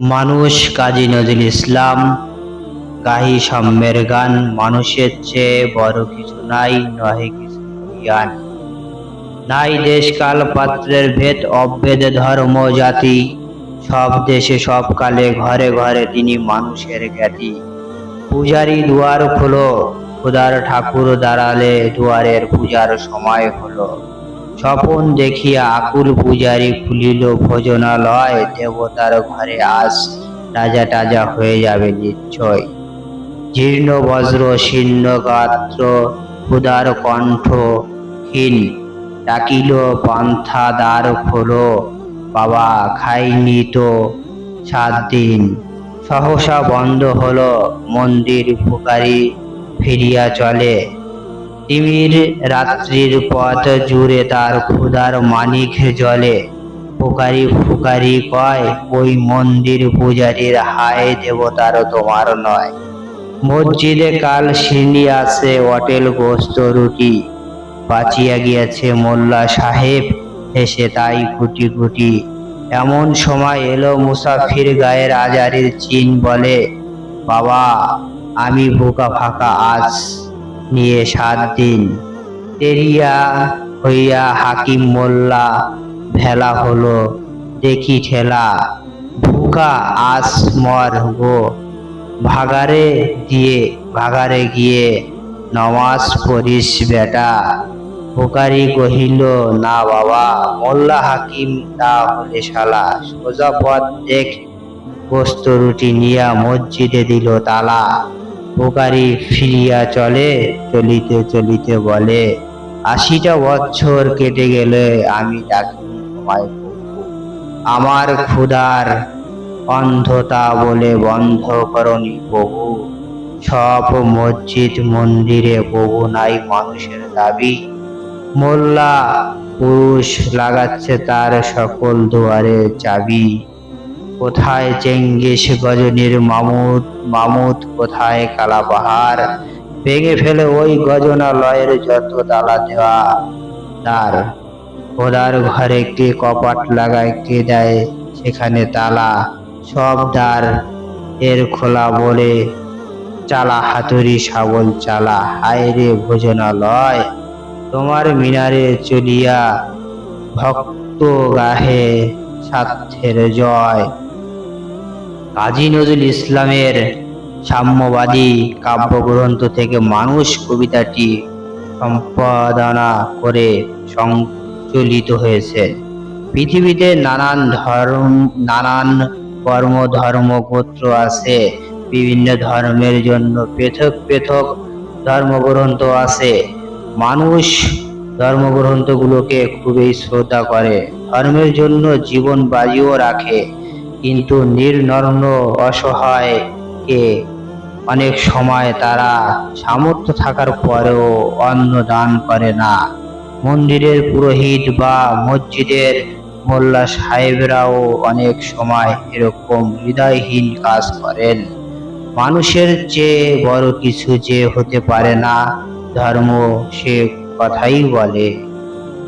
মানুষ কাজী নজরুল ইসলাম, গাহি সাম্যের গান, মানুষের চেয়ে বড় কিছু নাই, নহে কিছু জ্ঞান। নাই দেশকাল পাত্রের ভেদ, অভেদ ধর্ম জাতি। সব দেশে সব কালে ঘরে ঘরে তিনি মানুষের জ্ঞাতি। পূজারি দুয়ার খোলো, খোদার ঠাকুর দাঁড়ালে দুয়ারের পূজার সময় হলো। স্বপন দেখিয়া আকুল পূজারী খুলিল, ভোজনালয়, দেবতার ঘরে আজ রাজা টাজা হয়ে যাবে নিশ্চয়। জীর্ণ, বজ্র, শীর্ণ, গাত্র ক্ষুদার কণ্ঠ ডাকিল, পান্থা, দ্বার খোলো, বাবা, খাইনি তো সাত দিন। সহসা বন্ধ হলো মন্দির ফুকারি ফিরিয়া চলে। তিমির রাত্রির পথ জুড়ে তার ক্ষুধার মানিক জলে। ফুকারি ফুকারি কয়, ওই মন্দির পূজারীর হায় দেবতার তোমার নয়। মসজিদে কাল সিন্নি আছে হোটেল গোস্ত রুটি। বাঁচিয়া গিয়েছে মোল্লা সাহেব হেসে তাই কুটি কুটি এমন সময় এলো মুসাফির গায়ের আজারির চিন বলে, বাবা, আমি বোকা ফাঁকা আজ। নিয়ে সাত দিন। তেরিয়া হইয়া হাকিম মোল্লা ভেলা হলো। দেখি ঠেলা, ভুকা আস মর গো। ভাগারে দিয়ে, ভাগারে গিয়ে নমাজ পড়িস বেটা। পোকারি কহিল, না বাবা, মোল্লা হাকিম তা হলে শালা সোজা পথ দেখ। গোস্ত রুটি নিয়া মসজিদে দিল তালা। পোকারি ফিরিয়া চলে, চলিতে চলিতে বলে, আশিটা বছর কেটে গেলে আমি ডাকি তোমায়। আমার ক্ষুধার অন্ধতা বলে বন্ধ করনি প্রভু। সব মসজিদ মন্দিরে প্রভু নাই মানুষের দাবি। মোল্লা পুরুষ লাগাচ্ছে তার সকল দুয়ারে চাবি। কোথায় চেঙ্গিস গজনীর মামুদ? মামুদ কোথায় কালাপাহাড়? ভেঙে ফেলে ওই গজনালয়ের যত তালা দেওয়া তার খোদার ঘরে কে কপাট লাগায় কে দেয়? সেখানে তালা। সব দ্বার এর খোলা বলে চালা হাতুড়ি শাবল চালা। হায় রে ভোজনালয়, তোমার মিনারে চলিয়া ভক্ত গাহে স্বার্থের জয়। কাজী নজরুল ইসলামের সাম্যবাদী কাব্যগ্রন্থ থেকে মানুষ কবিতাটি সম্পাদনা করে সংচলিত হয়েছে। পৃথিবীতে নানান ধর্ম, নানান কর্ম ধর্ম গোত্র আছে। বিভিন্ন ধর্মের জন্য পৃথক পৃথক ধর্মগ্রন্থ আছে। মানুষ ধর্মগ্রন্থগুলোকে খুবই শ্রদ্ধা করে। ধর্মের জন্য জীবন বাজিও রাখে। কিন্তু নির্নর্ণ অসহায়কে অনেক সময় তারা সামর্থ্য থাকার পরেও অন্ন দান করে না। মন্দিরের পুরোহিত বা মসজিদের মোল্লা সাহেবরাও অনেক সময় এরকম হৃদয়হীন কাজ করেন। মানুষের চেয়ে বড় কিছু যে হতে পারে না, ধর্ম সে কথাই বলে।